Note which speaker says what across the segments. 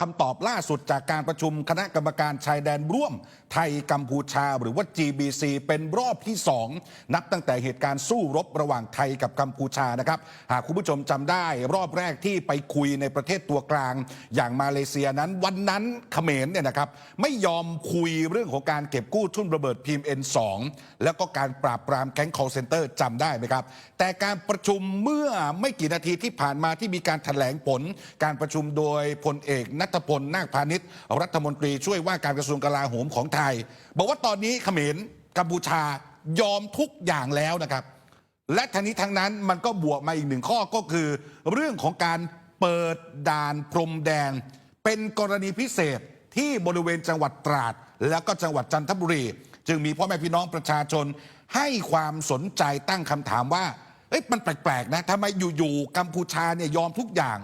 Speaker 1: คำตอบล่าสุดจากการประชุมคณะกรรมการชายแดนร่วม ไทยกัมพูชาหรือว่า GBC เป็นรอบที่ 2 นับตั้งแต่เหตุการณ์สู้รบระหว่างไทยกับกัมพูชานะครับ หากคุณผู้ชมจำได้รอบแรกที่ไปคุยในประเทศตัวกลาง อย่างมาเลเซียนั้นวันนั้นเขมรเนี่ยนะครับไม่ยอมคุยเรื่องของการเก็บกู้ทุ่นระเบิดพิมพ์ N2 แล้วก็การปราบปรามแก๊ง call center จำได้ไหมครับ แต่การประชุมเมื่อไม่กี่นาทีที่ผ่านมาที่มีการถแถลงผล การประชุมโดยพลเอกนัทพลนาคพาณิชย์รัฐมนตรีช่วยว่าการกระทรวงกลาโหมของไทย บอกว่าตอนนี้เขมรกัมพูชายอมทุกอย่างแล้วนะครับ และทั้งนี้ทั้งนั้นมันก็บวกมาอีกหนึ่งข้อก็คือ เรื่องของการเปิดด่านพรมแดน เป็นกรณีพิเศษที่บริเวณจังหวัดตราด แล้วก็จังหวัดจันทบุรี จึงมีพ่อแม่พี่น้องประชาชน ให้ความสนใจตั้งคำถามว่าเอ๊ะมันแปลกๆนะทำไมอยู่ๆกัมพูชาเนี่ยยอมทุกอย่าง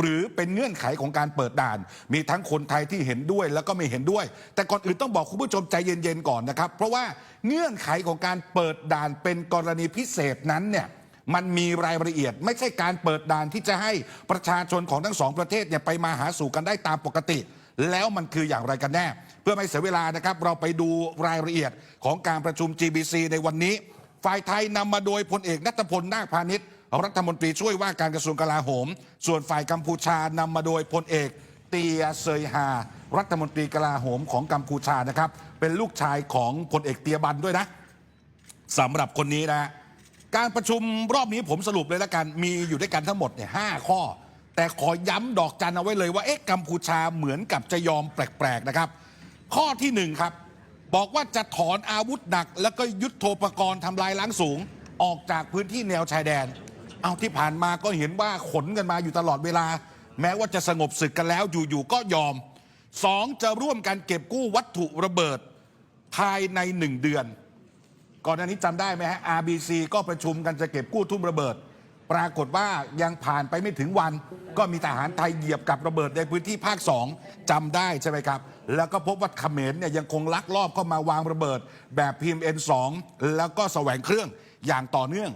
Speaker 1: หรือเป็นเงื่อนไขของการเปิดด่าน มีทั้งคนไทยที่เห็นด้วยแล้วก็ไม่เห็นด้วย แต่ก่อนอื่นต้องบอกคุณผู้ชมใจเย็นๆก่อนนะครับ เพราะว่าเงื่อนไขของการเปิดด่านเป็นกรณีพิเศษนั้นเนี่ยมันมีรายละเอียด ไม่ใช่การเปิดด่านที่จะให้ประชาชนของทั้งสองประเทศเนี่ยไปมาหาสู่กันได้ตามปกติ แล้วมันคืออย่างไรกันแน่ เพื่อไม่เสียเวลานะครับ เราไปดูรายละเอียดของการประชุม GBC ในวันนี้ ฝ่ายไทยนำมาโดยพลเอกนัทพลนาคพาณิชย์ รัฐมนตรีช่วยว่าการกระทรวงกลาโหม ส่วนฝ่ายกัมพูชานำมาโดยพลเอกเตียเซยฮารัฐมนตรีกลาโหมของกัมพูชานะครับ เป็นลูกชายของพลเอกเตียบันด้วยนะสำหรับคนนี้นะการประชุมรอบนี้ผมสรุปเลยละกันมีอยู่ด้วยกันทั้งหมดเนี่ยหข้อ แต่ขอย้ำดอกจันเอาไว้เลยว่าเอ๊ะกัมพูชาเหมือนกับจะยอมแปลกๆนะครับ ข้อที่หนึ่งครับ บอกว่าจะถอนอาวุธหนัก แล้วก็ยุทโธปกรณ์ทำลายล้างสูง ออกจากพื้นที่แนวชายแดน เอาที่ผ่านมาก็เห็นว่าขนกันมาอยู่ตลอดเวลา แม้ว่าจะสงบศึกกันแล้วอยู่ๆก็ยอมสองจะร่วมกันเก็บกู้วัตถุระเบิดภายในหนึ่งเดือน ก่อนหน้านี้จำได้ไหมฮะ RBC ก็ประชุมกันจะเก็บกู้ทุ่นระเบิด ปรากฏว่ายังผ่านไปไม่ถึงวัน ก็มีทหารไทยเหยียบกับระเบิดในพื้นที่ภาค2จำได้ใช่ไหมครับ แล้วก็พบว่าเขมรเนี่ยยังคงลักลอบเข้ามาวางระเบิด แบบพิมพ์ N2 แล้วก็แสวงเครื่องอย่างต่อเนื่อง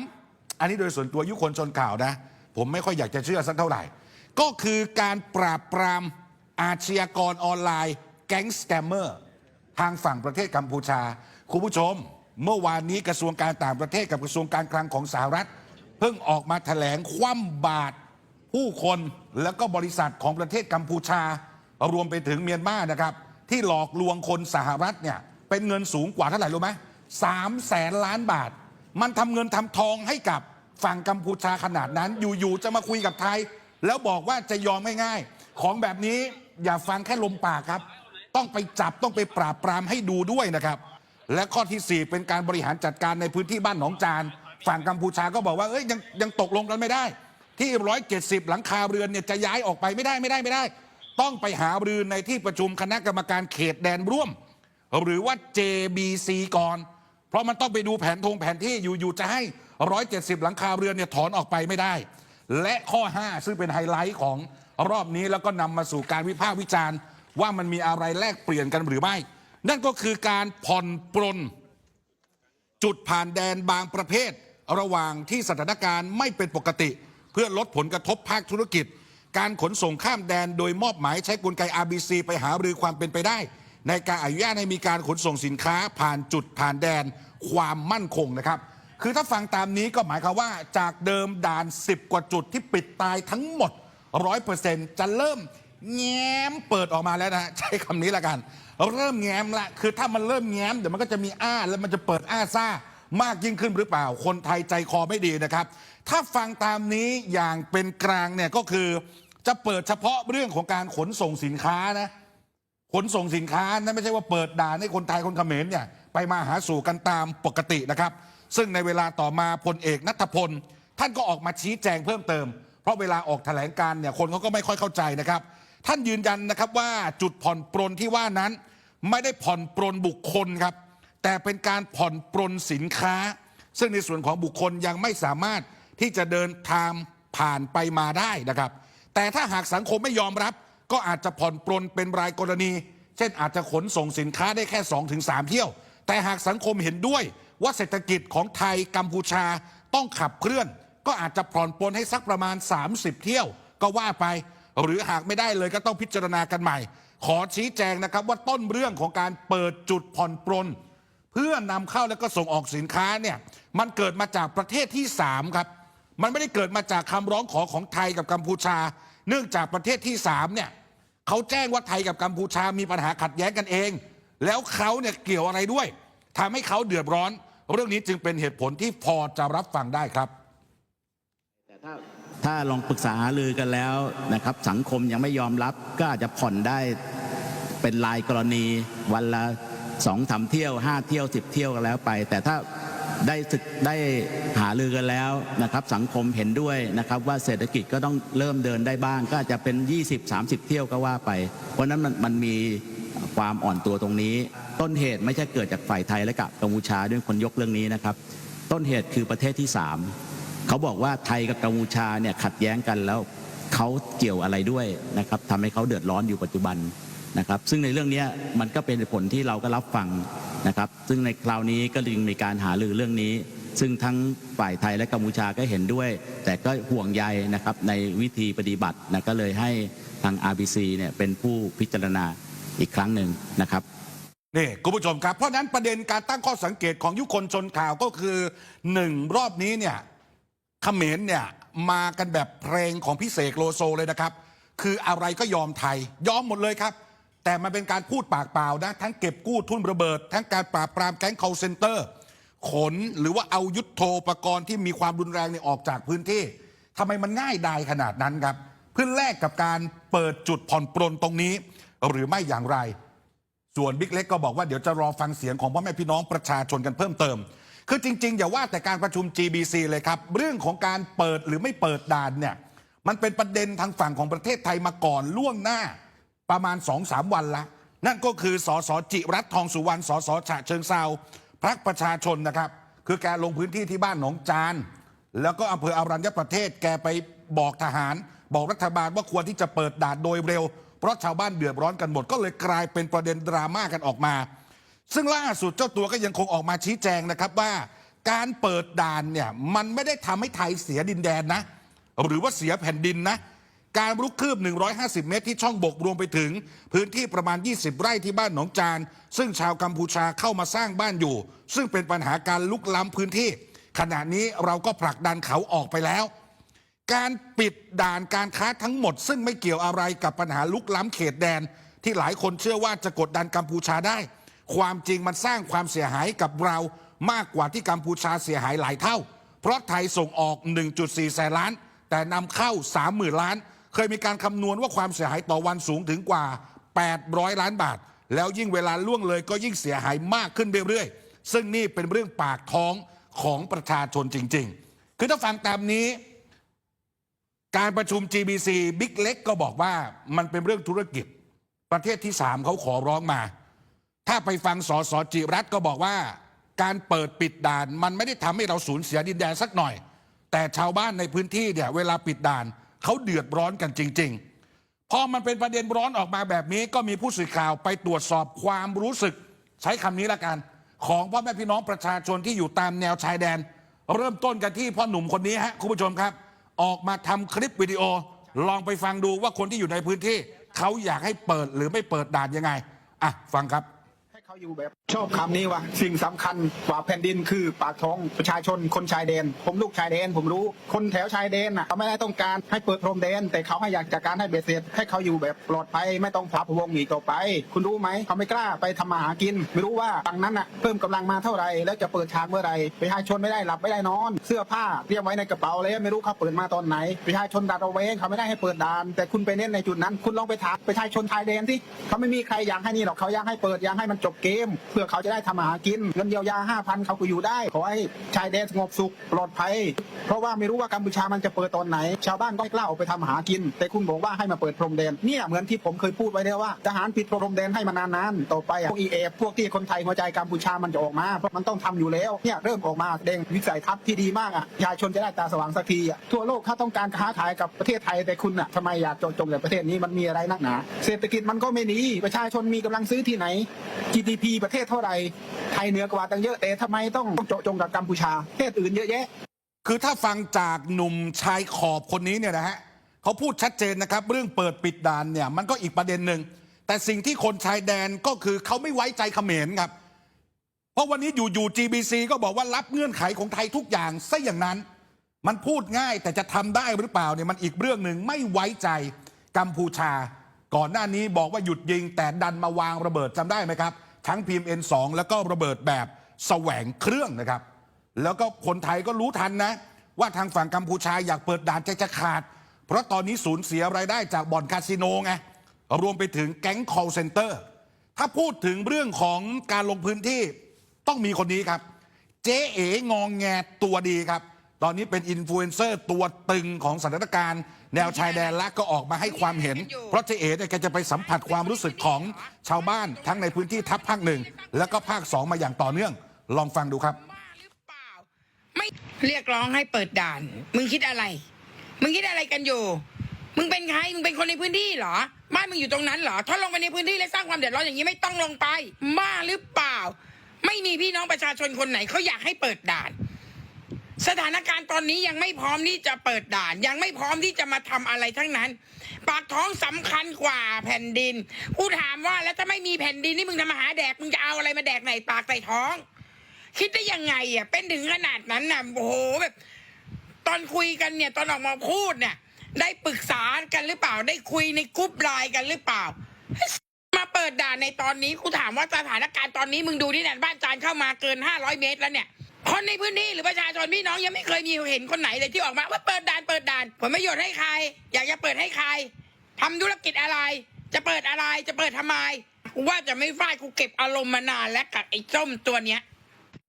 Speaker 1: 3. อันนี้โดยส่วนตัวยุคนชนข่าวนะ ผมไม่ค่อยอยากจะเชื่อสักเท่าไหร่ ก็คือการปราบปรามอาชญากรออนไลน์ แก๊งสแกมเมอร์ ทางฝั่งประเทศกัมพูชา คุณผู้ชม เมื่อวานนี้กระทรวงการต่างประเทศกับกระทรวงการคลังของสหรัฐ เพิ่งออกมาแถลงคว่ำบาตรผู้คนแล้วก็บริษัทของประเทศกัมพูชา รวมไปถึงเมียนมานะครับ ที่หลอกลวงคนสหรัฐเนี่ยเป็นเงินสูงกว่าเท่าไหร่รู้ไหมสามแสนล้านบาท มันทำเงินทำทองให้กับฝั่งกัมพูชาขนาดนั้น อยู่ๆจะมาคุยกับไทย แล้วบอกว่าจะยอมง่ายๆของแบบนี้อย่าฟังแค่ลมปากครับ ต้องไปจับต้องไปปราบปรามให้ดูด้วยนะครับ และข้อทีสี่ 4 เป็นการบริหารจัดการในพื้นที่บ้านหนองจาน ฝั่งกัมพูชาก็บอกว่าเอ้ยยังยังตกลงกันไม่ได้ ที่ 170 หลังคาเรือนเนี่ยจะย้ายออกไปไม่ได้ไม่ได้ไม่ได้ ต้องไปหารือในที่ประชุมคณะกรรมการเขตแดนร่วม หรือว่า JBC ก่อน เพราะมันต้องไปดูแผนทงแผนที่อยู่ๆจะให้ 170 หลังคาเรือนเนี่ยถอนออกไปไม่ได้ และข้อ 5 ซึ่งเป็นไฮไลท์ของรอบนี้แล้วก็นำมาสู่การวิพากษ์วิจารณ์ ว่ามันมีอะไรแลกเปลี่ยนกันหรือไม่ นั่นก็คือการผ่อนปลนจุดผ่านแดนบางประเภท ระหว่างที่สถานการณ์ไม่เป็นปกติ เพื่อลดผลกระทบภาคธุรกิจ การขนส่งข้ามแดนโดยมอบหมายใช้กลไก RBC ไปหารือความเป็นไปได้ ในการอนุญาตให้มีการขนส่งสินค้าผ่านจุดผ่านแดนความมั่นคงนะครับ คือถ้าฟังตามนี้ก็หมายความว่าจากเดิมด่าน 10 กว่าจุดที่ปิดตายทั้งหมด 100%จะเริ่มแง้มเปิดออกมาแล้วนะใช้คำนี้ละกัน เริ่มแง้มละคือถ้ามันเริ่มแง้มเดี๋ยวมันก็จะมีอ้าแล้วมันจะเปิดอ้าซ่ามากยิ่งขึ้นหรือเปล่า คนไทยใจคอไม่ดีนะครับ ถ้าฟังตามนี้อย่างเป็นกลางเนี่ยก็คือจะเปิดเฉพาะเรื่องของการขนส่งสินค้านะ ขนส่งสินค้านะไม่ใช่ว่าเปิดด่านให้คนไทยคนเขมรเนี่ยไปมาหาสู่กันตามปกตินะครับ ซึ่งในเวลาต่อมาพลเอกนัทพล ท่านก็ออกมาชี้แจงเพิ่มเติม เพราะเวลาออกแถลงการเนี่ยคนเขาก็ไม่ค่อยเข้าใจนะครับ ท่านยืนยันนะครับว่าจุดผ่อนปรนที่ว่านั้นไม่ได้ผ่อนปรนบุคคลครับ แต่เป็นการผ่อนปรนสินค้า ซึ่งในส่วนของบุคคลยังไม่สามารถที่จะเดินทางผ่านไปมาได้นะครับ แต่ถ้าหากสังคมไม่ยอมรับ ก็อาจจะผ่อนปรนเป็นรายกรณี เช่นอาจจะขนส่งสินค้าได้แค่ 2-3 เที่ยว แต่หากสังคมเห็นด้วยว่าเศรษฐกิจของไทยกัมพูชาต้องขับเคลื่อน ก็อาจจะผ่อนปรนให้สักประมาณ 30 เที่ยว ก็ว่าไป หรือหากไม่ได้เลยก็ต้องพิจารณากันใหม่ ขอชี้แจงนะครับว่าต้นเรื่องของการเปิดจุดผ่อนปรนเพื่อนำเข้าแล้วก็ส่งออกสินค้าเนี่ยมันเกิดมาจากประเทศที่ 3 ครับ มันไม่ได้เกิดมาจากคำร้องขอของไทยกับกัมพูชา เนื่องจากประเทศที่3เนี่ย เขาแจ้งว่าไทยกับกัมพูชามีปัญหาขัดแย้งกันเอง แล้วเขาเนี่ยเกี่ยวอะไรด้วยทำให้เขาเดือดร้อน เรื่องนี้จึงเป็นเหตุผลที่พอจะรับฟังได้ครับ
Speaker 2: แต่ถ้าถ้าลองปรึกษาหารือกันแล้วนะครับ สังคมยังไม่ยอมรับก็อาจจะผ่อนได้เป็นรายกรณีวันละสองสามเที่ยวห้าเที่ยวสิบเที่ยวกันแล้วไป แต่ถ้า ได้ศึกได้หารือกันแล้วนะครับ สังคมเห็นด้วยนะครับ ว่าเศรษฐกิจก็ต้องเริ่มเดินได้บ้าง ก็อาจจะเป็น 20-30 เที่ยวก็ว่าไป เพราะนั้นมันมันมีความอ่อนตัวตรงนี้ ต้นเหตุไม่ใช่เกิดจากฝ่ายไทยและกับกัมพูชาด้วยคนยกเรื่องนี้นะครับ ต้นเหตุคือประเทศที่สามเขาบอกว่าไทยกับกัมพูชาเนี่ยขัดแย้งกันแล้วเขาเกี่ยวอะไรด้วยนะครับทำให้เขาเดือดร้อนอยู่ปัจจุบันนะครับ ซึ่งในเรื่องนี้มันก็เป็นผลที่เราก็รับฟัง นะครับ ซึ่งในคราวนี้ก็จึงมีการหารือเรื่องนี้ ซึ่งทั้งฝ่ายไทยและกัมพูชาก็เห็นด้วย แต่ก็ห่วงใยนะครับในวิธีปฏิบัตินะก็เลยให้ทาง RBC เนี่ยเป็นผู้พิจารณาอีกครั้งหนึ่งนะครับ
Speaker 1: นี่คุณผู้ชมครับ เพราะนั้นประเด็นการตั้งข้อสังเกตของยุคนชนข่าวก็คือหนึ่งรอบนี้เนี่ยเขมรเนี่ยมากันแบบเพลงของพี่เสกโลโซเลยนะครับ คืออะไรก็ยอมไทย ยอมหมดเลยครับ แต่มันเป็นการพูดปากเปล่านะ ทั้งเก็บกู้ทุนระเบิด ทั้งการปราบปรามแก๊ง call center ขนหรือว่าเอายุทโธปกรณ์ที่มีความรุนแรงเนี่ยออกจากพื้นที่ทำไมมันง่ายดายขนาดนั้นครับ เพื่อแลกกับการเปิดจุดผ่อนปรนตรงนี้ หรือไม่อย่างไร ส่วนบิ๊กเล็กก็บอกว่าเดี๋ยวจะรอฟังเสียงของพ่อแม่พี่น้องประชาชนกันเพิ่มเติม คือจริง ๆ อย่าว่าแต่การประชุม GBC เลยครับ เรื่องของการเปิดหรือไม่เปิดด่านเนี่ยมันเป็นประเด็นทางฝั่งของประเทศไทยมาก่อนล่วงหน้า ประมาณ2-3วันละ นั่นก็คือสสจิรัตทองสุวรรณสสฉะเชิงเซาพักประชาชนนะครับ คือแกลงพื้นที่ที่บ้านหนองจาน แล้วก็อำเภออารัญญประเทศแกไปบอกทหาร บอกรัฐบาลว่าควรที่จะเปิดด่านโดยเร็ว เพราะชาวบ้านเดือดร้อนกันหมด ก็เลยกลายเป็นประเด็นดราม่ากันออกมา ซึ่งล่าสุดเจ้าตัวก็ยังคงออกมาชี้แจงนะครับว่า การเปิดด่านเนี่ยมันไม่ได้ทำให้ไทยเสียดินแดนนะ หรือว่าเสียแผ่นดินนะ การรุกคืบ 150 เมตรที่ช่องบกรวมไปถึง พื้นที่ประมาณ 20 ไร่ที่บ้านหนองจาน ซึ่งชาวกัมพูชาเข้ามาสร้างบ้านอยู่ ซึ่งเป็นปัญหาการลุกล้ำพื้นที่ ขณะนี้เราก็ผลักดันเขาออกไปแล้ว การปิดด่านการค้าทั้งหมด ซึ่งไม่เกี่ยวอะไรกับปัญหาลุกล้ำเขตแดน ที่หลายคนเชื่อว่าจะกดดันกัมพูชาได้ ความจริงมันสร้างความเสียหายกับเรามากกว่าที่กัมพูชาเสียหายหลายเท่า เพราะไทยส่งออก 1.4 แสนล้าน แต่นำเข้า 30,000 ล้าน เคยมีการคำนวณว่าความเสียหายต่อวันสูงถึงกว่า 800 ล้านบาท แล้วยิ่งเวลาล่วงเลยก็ยิ่งเสียหายมากขึ้นเรื่อยๆ ซึ่งนี่เป็นเรื่องปากท้องของประชาชนจริง ๆ คือถ้าฟังตามนี้ การประชุม GBC บิ๊กเล็กก็บอกว่ามันเป็นเรื่องธุรกิจ ประเทศที่ 3เขาขอร้องมา ถ้าไปฟังสสจิรัตก็บอกว่า การเปิดปิดด่านมันไม่ได้ทำให้เราสูญเสียดินแดนสักหน่อย แต่ชาวบ้านในพื้นที่เนี่ยเวลาปิดด่าน เขาเดือดร้อนกันจริง ๆ พอมันเป็นประเด็นร้อนออกมาแบบนี้ ก็มีผู้สื่อข่าวไปตรวจสอบความรู้สึก ใช้คำนี้ละกัน ของพ่อแม่พี่น้องประชาชนที่อยู่ตามแนวชายแดน เริ่มต้นกันที่พ่อหนุ่มคนนี้ฮะคุณผู้ชมครับ ออกมาทำคลิปวิดีโอ ลองไปฟังดูว่าคนที่อยู่ในพื้นที่ เขาอยากให้เปิดหรือไม่เปิดด่านยังไงอะฟังครับ
Speaker 3: เขาอยู่แบบชอบคำนี้ว่าสิ่งสำคัญกว่าแผ่นดินคือปากท้องประชาชนคนชายแดน ผมลูกชายแดน ผมรู้คนแถวชายแดนน่ะเขาไม่ได้ต้องการให้เปิดพรมแดน แต่เขาให้อยากจัดการให้เบ็ดเสร็จให้เขาอยู่แบบปลอดภัยไม่ต้องพับวงอีกต่อไป คุณรู้ไหมเขาไม่กล้าไปทำมาหากิน ไม่รู้ว่าฝั่งนั้นน่ะเพิ่มกำลังมาเท่าไหร่แล้วจะเปิดฉากเมื่อไหร่ประชาชนไม่ได้หลับไม่ได้นอน เสื้อผ้าเตรียมไว้ในกระเป๋าเลยไม่รู้เขาเปิดมาตอนไหนประชาชนดัดเอาไว้เขาไม่ได้ให้เปิดด่าน แต่คุณไปเน้นในจุดนั้น คุณลองไปถามประชาชนชายแดนที่เขาไม่มีใครอยากให้นี่หรอกเขาอยากให้เปิดอยากให้มันจบเกม เพื่อเขาจะได้ทำมาหากินเงินเยียวยาห้าพันเขาก็อยู่ได้ ขอให้ชายแดนสงบสุขปลอดภัย เพราะว่าไม่รู้ว่ากัมพูชามันจะเปิดตอนไหน ชาวบ้านก็ไม่กล้าออกไปทำมาหากิน แต่คุณบอกว่าให้มาเปิดพรมแดนเนี่ยเหมือนที่ผมเคยพูดไว้แล้วว่าทหารปิดพรมแดนให้มานานๆต่อไปอะพวกอีเอฟพวกที่คนไทยหัวใจกัมพูชามันจะออกมาเพราะมันต้องทำอยู่แล้วเนี่ยเริ่มออกมาแสดงวิสัยทัศน์ที่ดีมากอะประชาชนจะได้ตาสว่างสักทีอะทั่วโลกเขาต้องการค้าขายกับประเทศไทยแต่คุณอะทำไมอยากจาะจงแต่ประเทศนี้มันมีอะไรนักหนา เศรษฐกิจมันก็ไม่ดีประชาชนมีกำลังซื้อที่ไหน GDP ประเทศเท่าไหร่ไทยเหนือกว่าตั้งเยอะแต่ทำไมต้องเจาะจงกับกัมพูชาประเทศอื่นเยอะแยะ
Speaker 1: คือถ้าฟังจากหนุ่มชายขอบคนนี้เนี่ยนะฮะเขาพูดชัดเจนนะครับ เรื่องเปิดปิดด่านเนี่ยมันก็อีกประเด็นหนึ่งแต่สิ่งที่คนชายแดนก็คือเขาไม่ไว้ใจเขมรครับ เพราะวันนี้อยู่ๆ GBC ก็บอกว่ารับเงื่อนไขของไทยทุกอย่างซะอย่างนั้น มันพูดง่ายแต่จะทำได้หรือเปล่าเนี่ยมันอีกเรื่องหนึ่งไม่ไว้ใจกัมพูชา ก่อนหน้านี้บอกว่าหยุดยิงแต่ดันมาวางระเบิดจำได้ไหมครับ ทั้ง PMN2 แล้วก็ระเบิดแบบแสวงเครื่องนะครับ แล้วก็คนไทยก็รู้ทันนะ ว่าทางฝั่งกัมพูชาอยากเปิดด่านใจจะขาด เพราะตอนนี้สูญเสียรายได้จากบ่อนคาสิโนไงรวมไปถึงแก๊ง call center ถ้าพูดถึงเรื่องของการลงพื้นที่ต้องมีคนนี้ครับ เจ๊เอ๋งองแงตัวดีครับ ตอนนี้เป็นอินฟลูเอนเซอร์ตัวตึงของสถานการณ์ แนวชายแดนและก็ออกมาให้ความเห็น เพราะเจ๊เอ๋เนี่ยแกจะไปสัมผัสความรู้สึกของชาวบ้านทั้งในพื้นที่ทัพภาคหนึ่งแล้วก็ภาคสองมาอย่างต่อเนื่อง ลองฟังดูครับ
Speaker 4: บ้าหรือเปล่าไม่เรียกร้องให้เปิดด่าน มึงคิดอะไร มึงคิดอะไรกันอยู่ มึงเป็นใคร มึงเป็นคนในพื้นที่เหรอ บ้านมึงอยู่ตรงนั้นเหรอ ถ้าลงไปในพื้นที่และสร้างความเดือดร้อนอย่างนี้ไม่ต้องลงไปบ้าหรือเปล่า ไม่มีพี่น้องประชาชนคนไหนเขาอยากให้เปิดด่าน สถานการณ์ตอนนี้ยังไม่พร้อมที่จะเปิดด่าน ยังไม่พร้อมที่จะมาทำอะไรทั้งนั้น ปากท้องสำคัญกว่าแผ่นดินกูถามว่าแล้วถ้าไม่มีแผ่นดินนี่มึงจะมาหาแดกมึงจะเอาอะไรมาแดกไหนปากใส่ท้อง คิดได้ยังไงอะเป็นถึงขนาดนั้นน่ะโอ้โหแบบ ตอนคุยกันเนี่ย ตอนออกมาพูดเนี่ย ได้ปรึกษากันหรือเปล่า ได้คุยในกรุ๊ปไลน์กันหรือเปล่ามาเปิดด่านในตอนนี้กูถามว่าสถานการณ์ตอนนี้มึงดูที่เนี่ยบ้านจานเข้ามาเกินห้าร้อยเมตรแล้วเนี่ย คนในพื้นที่หรือประชาชนพี่น้องยังไม่เคยมีเห็นคนไหนเลยที่ออกมาว่าเปิดด่านเปิดด่านผลประโยชน์ให้ใคร อยากจะเปิดให้ใครทำธุรกิจอะไร จะเปิดอะไรจะเปิดทำไมกูว่าจะไม่ฟาดกูเก็บอารมณ์มานานแล้วกับไอ้ส้มตัวเนี้ย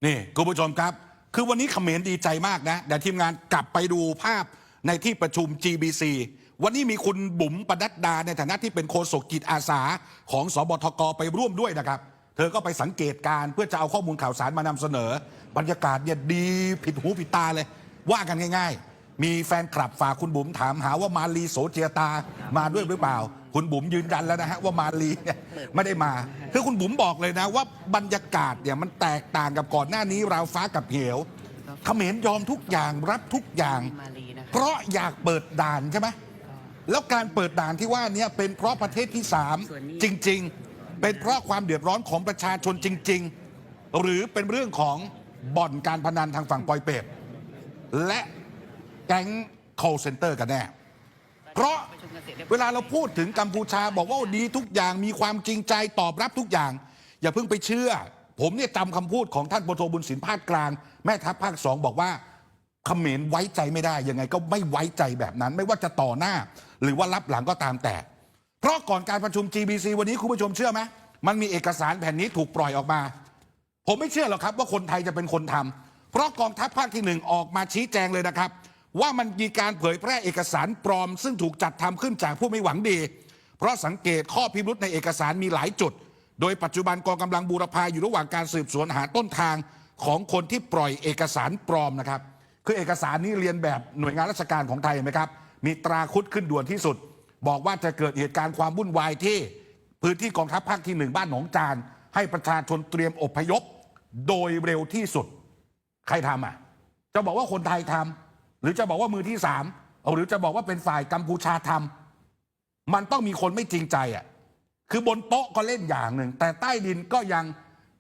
Speaker 1: นี่คุณผู้ชมครับ คือวันนี้เขมรดีใจมากนะเดี๋ยวทีมงานกลับไปดูภาพในที่ประชุม GBC วันนี้มีคุณบุ๋มปนัดดาในฐานะที่เป็นโฆษกกิจอาสาของสบทกไปร่วมด้วยนะครับ เธอก็ไปสังเกตการณ์เพื่อจะเอาข้อมูลข่าวสารมานำเสนอ บรรยากาศเนี่ยดีผิดหูผิดตาเลย ว่ากันง่าย ๆ มีแฟนคลับฝากคุณบุ๋มถามหาว่ามาลีโสเจียตามาด้วยหรือเปล่า คุณบุ๋มยืนยันแล้วนะฮะว่ามาลีเนี่ยไม่ได้มาคือคุณบุ๋มบอกเลยนะ ว่าบรรยากาศเนี่ยมันแตกต่างกับก่อนหน้านี้ราวฟ้ากับเหวเขมรยอมทุกอย่างรับทุกอย่าง เพราะอยากเปิดด่านใช่ไหมแล้วการเปิดด่านที่ว่าเนี้เป็นเพราะประเทศที่สามจริง ๆ เป็นเพราะความเดือดร้อนของประชาชนจริง ๆ หรือเป็นเรื่องของบ่อนการพนันทางฝั่งปอยเปตและแก๊ง call center กันแน่ เพราะเวลาเราพูดถึงกัมพูชาบอกว่าดีทุกอย่างมีความจริงใจตอบรับทุกอย่าง อย่าเพิ่งไปเชื่อ ผมเนี่ยจำคำพูดของท่านพลโทบุญสินภาคกลาง แม่ทัพภาคสองบอกว่าเขมรไว้ใจไม่ได้ยังไงก็ไม่ไว้ใจแบบนั้น ไม่ว่าจะต่อหน้า หรือว่ารับหลังก็ตามแต่ เพราะก่อนการประชุม GBC วันนี้คุณผู้ชมเชื่อไหมมันมีเอกสารแผ่นนี้ถูกปล่อยออกมา ผมไม่เชื่อหรอกครับว่าคนไทยจะเป็นคนทำเพราะกองทัพภาคที่หนึ่งออกมาชี้แจงเลยนะครับ ว่ามันมีการเผยแพร่เอกสารปลอม ซึ่งถูกจัดทำขึ้นจากผู้ไม่หวังดี เพราะสังเกตข้อพิรุษในเอกสารมีหลายจุด โดยปัจจุบันกองกำลังบูรพาอยู่ระหว่างการสืบสวนหาต้นทางของคนที่ปล่อยเอกสารปลอมนะครับ คือเอกสารนี้เรียนแบบหน่วยงานราชการของไทยไหมครับ มีตราคุดขึ้นด่วนที่สุด บอกว่าจะเกิดเหตุการณ์ความวุ่นวายที่ พื้นที่กองทัพภาคที่หนึ่งบ้านหนองจาน ให้ประชาชนเตรียมอพยพ โดยเร็วที่สุด ใครทำอะ จะบอกว่าคนไทยทำหรือจะบอกว่ามือที่สามหรือจะบอกว่าเป็นฝ่ายกัมพูชาทำมันต้องมีคนไม่จริงใจอะคือบนโต๊ะก็เล่นอย่างหนึ่ง แต่ใต้ดินก็ยัง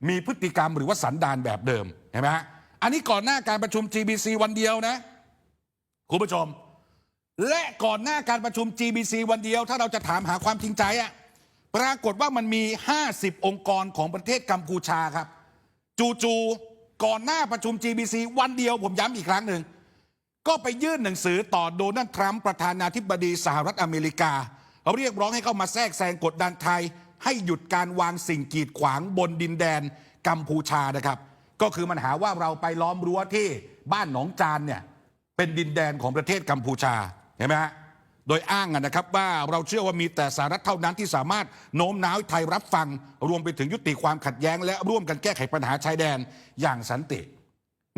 Speaker 1: มีพฤติกรรมหรือว่าสันดานแบบเดิมเห็นไหมฮะอันนี้ก่อนหน้าการประชุม GBC วันเดียวนะ คุณผู้ชม และก่อนหน้าการประชุม GBC วันเดียว ถ้าเราจะถามหาความจริงใจอะปรากฏว่ามันมี 50 องค์กรของประเทศกัมพูชาครับ จู่ๆก่อนหน้าประชุม GBC วันเดียวผมย้ำอีกครั้งหนึ่ง ก็ไปยื่นหนังสือต่อโดนัลด์ทรัมป์ประธานาธิบดีสหรัฐอเมริกาเรียกร้องให้เข้ามาแทรกแซงกดดันไทย ให้หยุดการวางสิ่งกีดขวางบนดินแดนกัมพูชานะครับ ก็คือมันหาว่าเราไปล้อมรั้วที่บ้านหนองจานเนี่ยเป็นดินแดนของประเทศกัมพูชา เห็นไหมฮะโดยอ้างนะครับว่าเราเชื่อว่ามีแต่สหรัฐเท่านั้นที่สามารถโน้มน้าวไทยรับฟัง รวมไปถึงยุติความขัดแย้ง และร่วมกันแก้ไขปัญหาชายแดนอย่างสันติ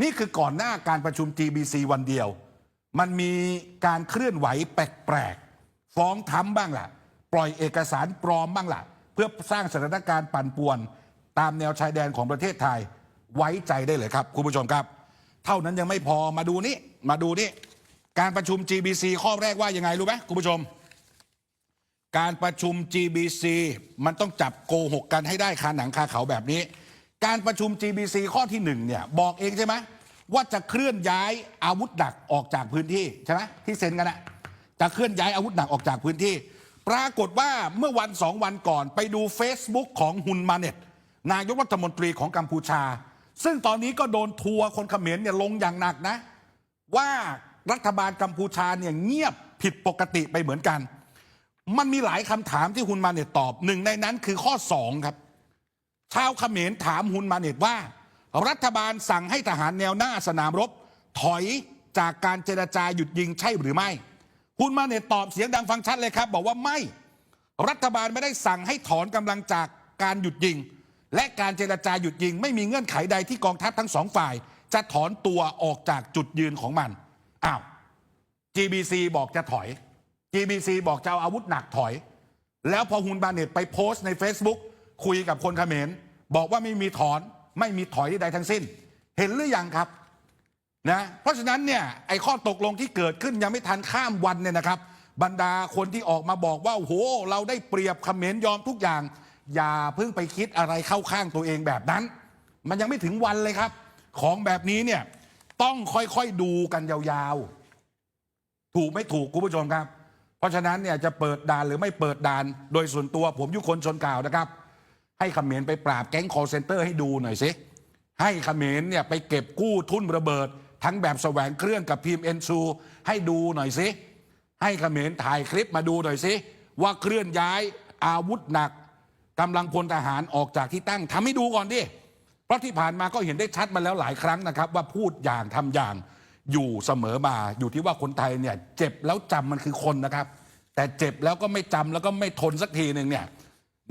Speaker 1: นี่คือก่อนหน้าการประชุม GBC วันเดียว มันมีการเคลื่อนไหวแปลกๆฟ้องทำบ้างล่ะ ปล่อยเอกสารปลอมบ้างล่ะ เพื่อสร้างสถานการณ์ปั่นป่วน ตามแนวชายแดนของประเทศไทยไว้ใจได้เลยครับคุณผู้ชมครับ เท่านั้นยังไม่พอมาดูนี่มาดูนี่ การประชุม GBC ข้อแรกว่ายังไงรู้ไหมคุณผู้ชม การประชุม GBC มันต้องจับโกหกกันให้ได้คาหนังคาเขาแบบนี้ การประชุม GBC ข้อที่หนึ่งเนี่ยบอกเองใช่ไหมว่าจะเคลื่อนย้ายอาวุธหนักออกจากพื้นที่ใช่ไหมที่เซ็นกันอะจะเคลื่อนย้ายอาวุธหนักออกจากพื้นที่ ปรากฏว่าเมื่อวันสองวันก่อนไปดู Facebook ของฮุนมาเน็ตนายกรัฐมนตรีของกัมพูชา ซึ่งตอนนี้ก็โดนทัวร์คนเขมรเนี่ยลงอย่างหนักนะ ว่า รัฐบาลกัมพูชาเนี่ยเงียบผิดปกติไปเหมือนกัน มันมีหลายคำถามที่ฮุนมาเนตตอบหนึ่งในนั้นคือข้อสองครับ ชาวเขมรถามฮุนมาเน็ตว่า รัฐบาลสั่งให้ทหารแนวหน้าสนามรบ ถอยจากการเจรจาหยุดยิงใช่หรือไม่ฮุนมาเน็ตตอบเสียงดังฟังชัดเลยครับ บอกว่าไม่ รัฐบาลไม่ได้สั่งให้ถอนกำลังจากการหยุดยิง และการเจรจาหยุดยิง ไม่มีเงื่อนไขใดที่กองทัพทั้งสองฝ่าย จะถอนตัวออกจากจุดยืนของมัน อ้าว GBC บอกจะถอย GBC บอกจะเอาอาวุธหนักถอย แล้วพอฮุนบาเน็ตไปโพสต์ใน Facebook คุยกับคนเขมรบอกว่าไม่มีถอนไม่มีถอยใดทั้งสิ้น เห็นหรือยังครับนะเพราะฉะนั้นเนี่ยไอ้ข้อตกลงที่เกิดขึ้นยังไม่ทันข้ามวันเนี่ยนะครับ บรรดาคนที่ออกมาบอกว่าโอ้โหเราได้เปรียบเขมรยอมทุกอย่าง อย่าเพิ่งไปคิดอะไรเข้าข้างตัวเองแบบนั้น มันยังไม่ถึงวันเลยครับ ของแบบนี้เนี่ย ต้องค่อยๆดูกันยาวๆ ถูกไม่ถูกคุณผู้ชมครับ เพราะฉะนั้นเนี่ยจะเปิดด่านหรือไม่เปิดด่าน โดยส่วนตัวผมยุคนชนกล่าวนะครับ ให้เขมรไปปราบแก๊งคอร์เซนเตอร์ให้ดูหน่อยสิ ให้เขมรเนี่ยไปเก็บกู้ทุนระเบิด ทั้งแบบแสวงเครื่องกับพิมพ์เอ็นซูให้ดูหน่อยสิ ให้เขมรถ่ายคลิปมาดูหน่อยสิว่าเคลื่อนย้ายอาวุธหนักกำลังพลทหารออกจากที่ตั้งทำให้ดูก่อนดิ เพราะที่ผ่านมาก็เห็นได้ชัดมาแล้วหลายครั้งนะครับ ว่าพูดอย่างทำอย่างอยู่เสมอมาอยู่ที่ว่าคนไทยเนี่ยเจ็บแล้วจำมันคือคนนะครับ แต่เจ็บแล้วก็ไม่จำแล้วก็ไม่ทนสักทีหนึ่งเนี่ย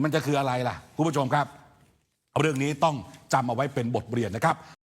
Speaker 1: มันจะคืออะไรล่ะคุณผู้ชมครับ เรื่องนี้ต้องจำเอาไว้เป็นบทเรียนนะครับ